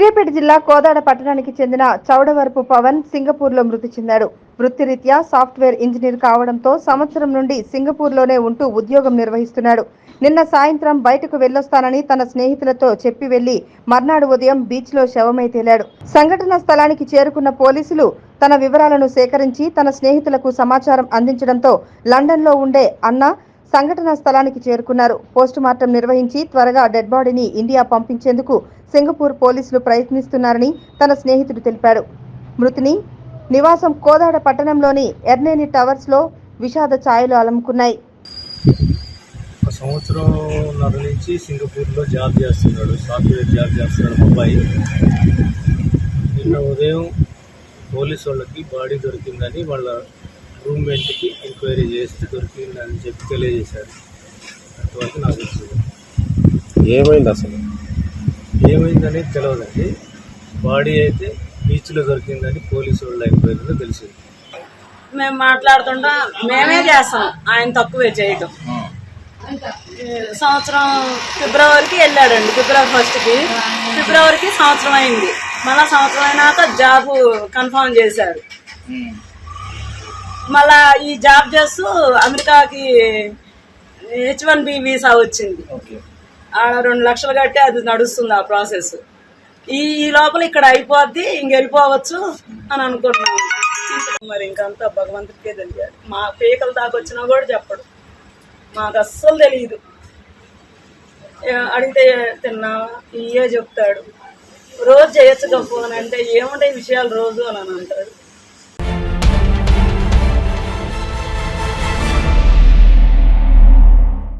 సూర్యాపేట జిల్లా కోదాడ పట్టణానికి చెందిన చౌడవరపు పవన్ సింగపూర్లో మృతి చెందాడు. వృత్తిరీత్యా సాఫ్ట్వేర్ ఇంజనీర్ కావడంతో సంవత్సరం నుండి సింగపూర్లోనే ఉంటూ ఉద్యోగం నిర్వహిస్తున్నాడు. నిన్న సాయంత్రం బయటకు వెళ్ళొస్తానని తన స్నేహితులతో చెప్పి వెళ్ళి మర్నాడు ఉదయం బీచ్లో శవమై తేలాడు. సంఘటన స్థలానికి చేరుకున్న పోలీసులు తన వివరాలను సేకరించి తన స్నేహితులకు సమాచారం అందించడంతో లండన్లో ఉండే అన్న సంఘటన స్థలానికి చేరుకున్నారు. పోస్టుమార్టం నిర్వహించి త్వరగా డెడ్ బాడీని ఇండియా పంపించేందుకు సింగపూర్ పోలీసులు ప్రయత్నిస్తున్నారని తన స్నేహితుడు తెలిపాడు. మృతిని నివాసం కోదాడ పట్టణంలోని ఎర్నేని టవర్స్లో విషాద ఛాయలు అలముకున్నాయి. ఒక నుంచి సింగపూర్లో జాబ్ చేస్తున్నాడు సాఫ్ట్వేర్ జాబ్ చేస్తున్నాడు అబ్బాయి. నిన్న ఉదయం పోలీసు వాళ్ళకి బాడీ దొరికిందని వాళ్ళ రూమ్మేట్కి ఎంక్వైరీ చేస్తే దొరికిందని చెప్పి తెలియజేశారు. అంతవరకు నాకు వచ్చింది. ఏమైంది అసలు? ఏమైందనేది తెలియదండి బాడీ అయితే బీచ్లో దొరికిందని పోలీసు వాళ్ళ ఎంక్వైరీలో తెలిసింది. మేము మాట్లాడుతుంటా. మేమే చేస్తాం. ఆయన తక్కువే చేయటం. సంవత్సరం ఫిబ్రవరికి వెళ్ళాడండి. ఫిబ్రవరి ఫస్ట్కి. ఫిబ్రవరికి సంవత్సరం అయింది. మళ్ళా సంవత్సరం అయినాక జాబ్ కన్ఫర్మ్ చేశారు. మళ్ళా ఈ జాబ్ చేస్తూ అమెరికాకి హెచ్ వన్ బి వీసా వచ్చింది. ఆడ రెండు లక్షలు కట్టి అది నడుస్తుంది ఆ ప్రాసెస్. ఈ ఈ లోపల ఇక్కడ అయిపోద్ది ఇంక వెళ్ళిపోవచ్చు అని అనుకున్నాను. మరి ఇంకంతా భగవంతుడికే తెలియాలి. మా పీకల దాకా వచ్చినా కూడా చెప్పడు. మాకు అస్సలు తెలియదు అడిగితే తిన్నావా ఇయే చెప్తాడు. రోజు చేయొచ్చు ఫోన్ అంటే ఏముంటాయి విషయాలు రోజు అని అని అంటాడు.